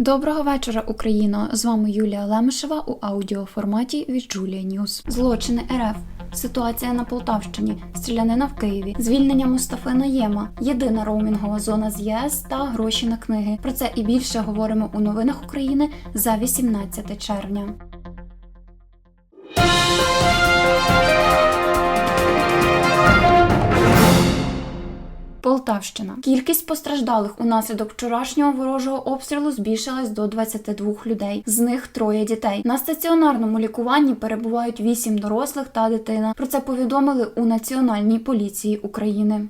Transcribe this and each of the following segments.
Доброго вечора, Україно! З вами Юлія Лемешева у аудіоформаті від Джулія Ньюс. Злочини РФ. Ситуація на Полтавщині, стрілянина в Києві, звільнення Мустафи Наєма, єдина роумінгова зона з ЄС та гроші на книги. Про це і більше говоримо у новинах України за 18 червня. Полтавщина. Кількість постраждалих унаслідок вчорашнього ворожого обстрілу збільшилась до 22 людей. З них троє дітей. На стаціонарному лікуванні перебувають 8 дорослих та дитина. Про це повідомили у Національній поліції України.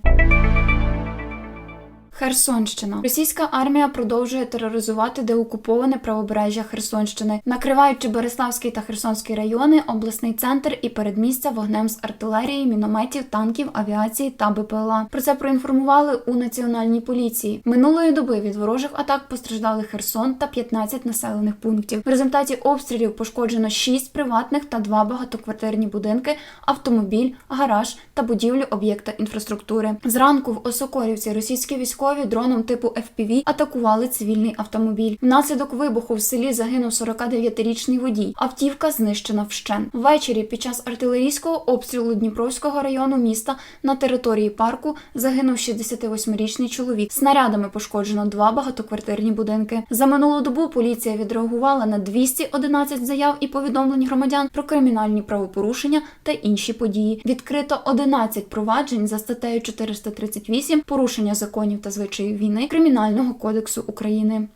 Херсонщина. Російська армія продовжує тероризувати деокуповане правобережжя Херсонщини, накриваючи Береславський та Херсонський райони, обласний центр і передмістя вогнем з артилерії, мінометів, танків, авіації та БПЛА. Про це проінформували у національній поліції. Минулої доби від ворожих атак постраждали Херсон та 15 населених пунктів. В результаті обстрілів пошкоджено 6 приватних та 2 багатоквартирні будинки, автомобіль, гараж та будівлю об'єкта інфраструктури. Зранку в Осокорівці російські військові дроном типу FPV атакували цивільний автомобіль. Внаслідок вибуху в селі загинув 49-річний водій. Автівка знищена вщен. Ввечері під час артилерійського обстрілу Дніпровського району міста на території парку загинув 68-річний чоловік. Снарядами пошкоджено два багатоквартирні будинки. За минулу добу поліція відреагувала на 211 заяв і повідомлень громадян про кримінальні правопорушення та інші події. Відкрито 11 проваджень за статтею 438 порушення законів та звичаїв війни Кримінального кодексу України.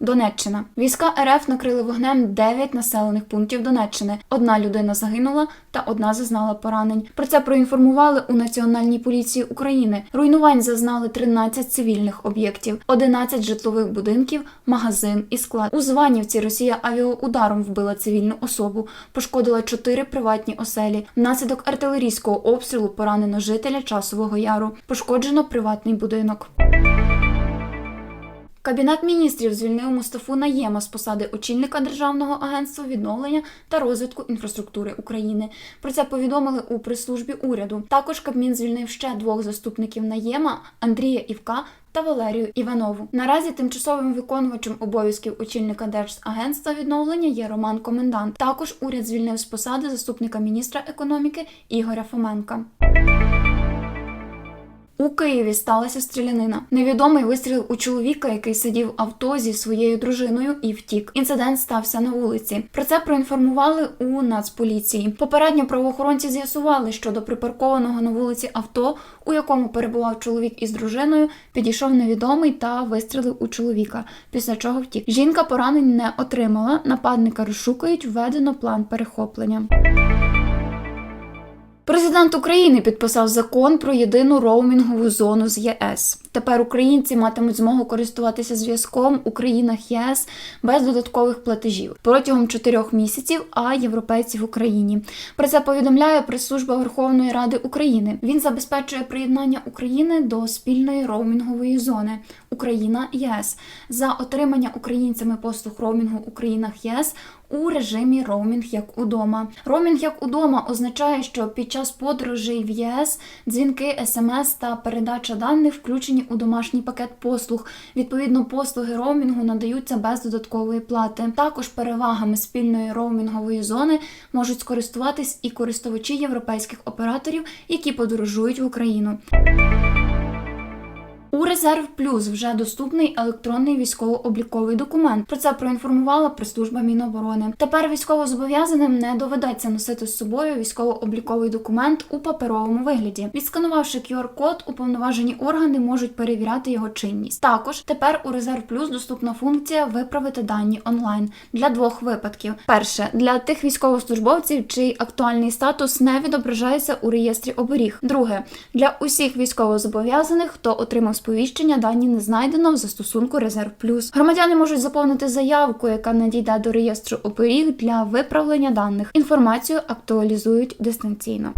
Донеччина війська РФ накрили вогнем 9 населених пунктів Донеччини. Одна людина загинула та одна зазнала поранень. Про це проінформували у Національній поліції України. Руйнувань зазнали 13 цивільних об'єктів, 11 житлових будинків, магазин і склад. У Званівці Росія авіаударом вбила цивільну особу, пошкодила 4 приватні оселі. Внаслідок артилерійського обстрілу поранено жителя часового яру. Пошкоджено приватний будинок. Кабінет міністрів звільнив Мустафу Наєма з посади очільника Державного агентства відновлення та розвитку інфраструктури України. Про це повідомили у прес-службі уряду. Також Кабмін звільнив ще двох заступників Наєма Андрія Івка. Та Валерію Іванову наразі тимчасовим виконувачем обов'язків очільника Держагентства відновлення є Роман Комендант. Також уряд звільнив з посади заступника міністра економіки Ігоря Фоменка. У Києві сталася стрілянина. Невідомий вистрілив у чоловіка, який сидів авто зі своєю дружиною і втік. Інцидент стався на вулиці. Про це проінформували у Нацполіції. Попередньо правоохоронці з'ясували, що до припаркованого на вулиці авто, у якому перебував чоловік із дружиною, підійшов невідомий та вистрілив у чоловіка. Після чого втік. Жінка поранень не отримала. Нападника розшукують. Введено план перехоплення. Президент України підписав закон про єдину роумінгову зону з ЄС. Тепер українці матимуть змогу користуватися зв'язком у країнах ЄС без додаткових платежів протягом чотирьох місяців, а європейці в Україні. Про це повідомляє прес-служба Верховної Ради України. Він забезпечує приєднання України до спільної роумінгової зони Україна ЄС за отримання українцями послуг роумінгу у країнах ЄС у режимі роумінг як удома. Роумінг як удома означає, що під час подорожей в ЄС дзвінки, смс та передача даних включені у домашній пакет послуг. Відповідно, послуги роумінгу надаються без додаткової плати. Також перевагами спільної роумінгової зони можуть скористуватись і користувачі європейських операторів, які подорожують в Україну. У Резерв Плюс вже доступний електронний військово-обліковий документ. Про це проінформувала прес-служба Міноборони. Тепер військовозобов'язаним не доведеться носити з собою військово-обліковий документ у паперовому вигляді. Відсканувавши QR-код, уповноважені органи можуть перевіряти його чинність. Також тепер у Резерв Плюс доступна функція виправити дані онлайн для двох випадків: перше для тих військовослужбовців, чий актуальний статус не відображається у реєстрі оберіг. Друге для усіх військовозобов'язаних, хто отримав сповіщення, дані не знайдено в застосунку Резерв Плюс. Громадяни можуть заповнити заявку, яка надійде до реєстру оперіг для виправлення даних. Інформацію актуалізують дистанційно.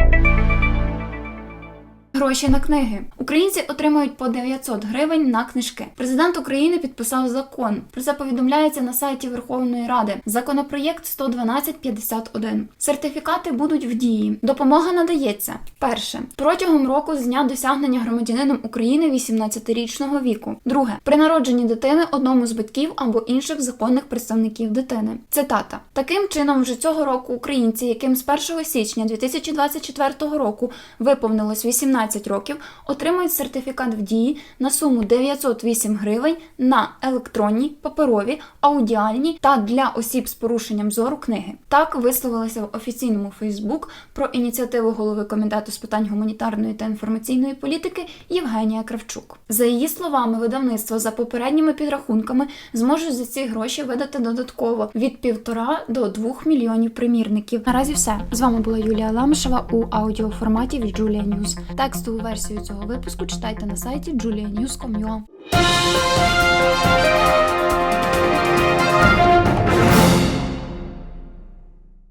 Гроші на книги. Українці отримують по 900 гривень на книжки. Президент України підписав закон. Про це повідомляється на сайті Верховної Ради. Законопроєкт 11251. Сертифікати будуть в дії. Допомога надається. Перше протягом року з дня досягнення громадянином України 18-річного віку. Друге при народженні дитини одному з батьків або інших законних представників дитини. Цитата: таким чином, вже цього року українці, яким з 1 січня 2024 року виповнилось 18 років, отримують сертифікат в дії на суму 908 гривень на електронні, паперові, аудіальні та для осіб з порушенням зору книги. Так висловилася в офіційному Фейсбук про ініціативу голови комітету з питань гуманітарної та інформаційної політики Євгенія Кравчук. За її словами, видавництво за попередніми підрахунками зможуть за ці гроші видати додатково від півтора до двох мільйонів примірників. Наразі все з вами була Юлія Ламишева у аудіоформаті від Julia News. Текстову версію цього випуску читайте на сайті julianews.com.ua.